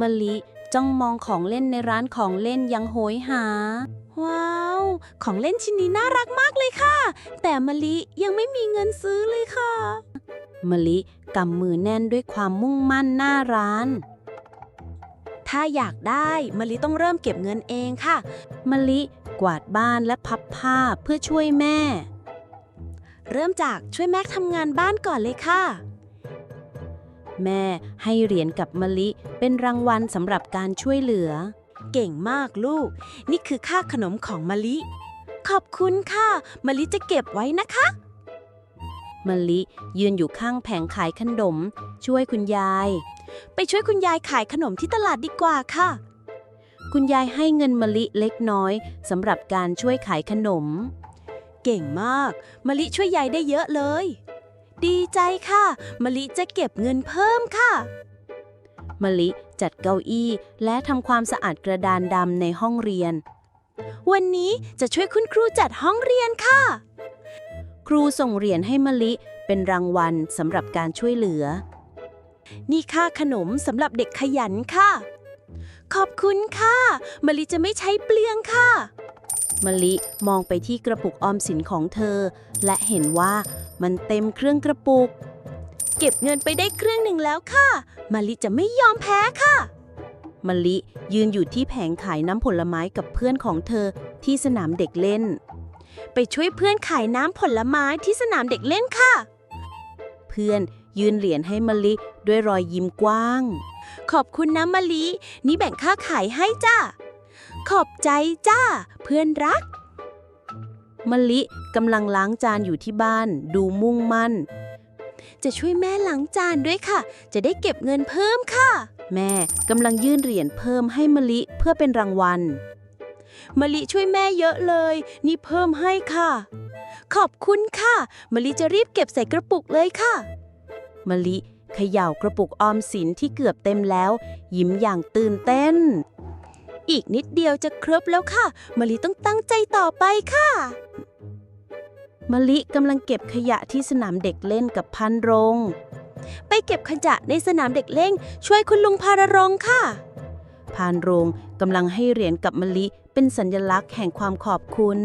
มะลิจ้องมองของเล่นในร้านของเล่นยังโหยหา ว้าว ของเล่นชิ้นนี้น่ารักมากเลยค่ะ แต่มะลิยังไม่มีเงินซื้อเลยค่ะ มะลิกำมือแน่นด้วยความมุ่งมั่นหน้าร้าน ถ้าอยากได้มะลิต้องเริ่มเก็บเงินเองค่ะ มะลิกวาดบ้านและพับผ้าเพื่อช่วยแม่ เริ่มจากช่วยแม่ทำงานบ้านก่อนเลยค่ะ แม่ให้เหรียญกับมะลิ เป็นรางวัลสำหรับการช่วยเหลือ เก่งมากลูก นี่คือค่าขนมของมะลิ ขอบคุณค่ะ มะลิจะเก็บไว้นะคะมะลิยืนอยู่ข้างแผงขายขนม ช่วยคุณยาย ไปช่วยคุณยายขายขนมที่ตลาดดีกว่าค่ะ คุณยายให้เงินมะลิเล็กน้อยสำหรับการช่วยขายขนม เก่งมากมะลิช่วยยายได้เยอะเลย ดีใจค่ะ มะลิจะเก็บเงินเพิ่มค่ะ มะลิจัดเก้าอี้และทำความสะอาดกระดานดำในห้องเรียน วันนี้จะช่วยคุณครูจัดห้องเรียนค่ะ ครูส่งเหรียญให้มะลิเป็นรางวัลสำหรับการช่วยเหลือ นี่ค่าขนมสำหรับเด็กขยันค่ะ ขอบคุณค่ะ มะลิจะไม่ใช้เปลืองค่ะ มะลิมองไปที่กระปุกออมสินของเธอ และเห็นว่ามันเต็มเครื่องกระปุก เก็บเงินไปได้เครื่องหนึ่งแล้วค่ะมะลิจะไม่ยอมแพ้ค่ะมะลิยืนอยู่ที่แผงขายน้ำผลไม้กับเพื่อนของเธอที่สนามเด็กเล่น ไปช่วยเพื่อนขายน้ำผลไม้ที่สนามเด็กเล่นค่ะ เพื่อนยืนเหรียญให้มะลิด้วยรอยยิ้มกว้าง ขอบคุณนะมะลิ นี่แบ่งค่าขายให้จ้า ขอบใจจ้า เพื่อนรัก มะลิกำลังล้างจานอยู่ที่บ้าน ดูมุ่งมั่น จะช่วยแม่ล้างจานด้วยค่ะ จะได้เก็บเงินเพิ่มค่ะ แม่กำลังยื่นเหรียญเพิ่มให้มะลิเพื่อเป็นรางวัล มะลิช่วยแม่เยอะเลย นี่เพิ่มให้ค่ะ ขอบคุณค่ะ มะลิจะรีบเก็บใส่กระปุกเลยค่ะ มะลิเขย่ากระปุกออมสินที่เกือบเต็มแล้ว ยิ้มอย่างตื่นเต้น อีกนิดเดียวจะครบแล้วค่ะมะลิต้องตั้งใจต่อไปค่ะมะลิกำลังเก็บขยะที่สนามเด็กเล่นกับพันรง ไปเก็บขยะในสนามเด็กเล่น ช่วยคุณลุงพารรงค่ะพานรงกำลังให้เหรียญกับมะลิเป็นสัญลักษณ์แห่งความขอบคุณ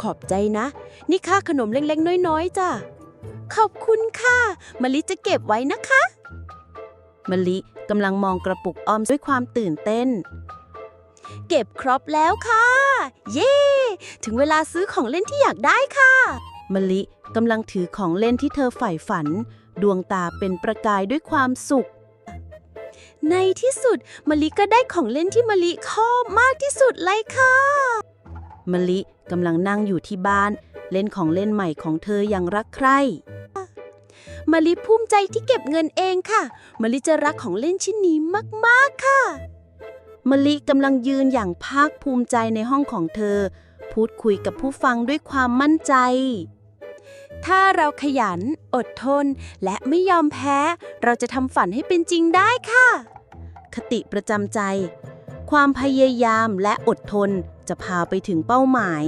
ขอบใจนะ นี่ค่าขนมเล็กๆ น้อยๆจ้ะขอบคุณค่ะมะลิจะเก็บไว้นะคะมะลิกำลังมองกระปุกออมด้วยความตื่นเต้น ก็บครบแล้วค่ะ เย้ถึงเวลาซื้อของเล่นที่อยากได้ค่ะ มะลิกำลังถือของเล่นที่เธอใฝ่ฝัน ดวงตาเป็นประกายด้วยความสุข ในที่สุดมะลิก็ได้ของเล่นที่มะลิชอบมากที่สุดเลยค่ะมะลิกำลังนั่งอยู่ที่บ้าน เล่นของเล่นใหม่ของเธออย่างรักใคร่มะลิภูมิใจที่เก็บเงินเองค่ะมะลิจะรักของเล่นชิ้นนี้มาก ๆ ค่ะ มะลิกำลังยืนอย่างภาคภูมิใจในห้องของเธอ พูดคุยกับผู้ฟังด้วยความมั่นใจ ถ้าเราขยัน อดทน และไม่ยอมแพ้ เราจะทำฝันให้เป็นจริงได้ค่ะ คติประจำใจ ความพยายามและอดทนจะพาไปถึงเป้าหมาย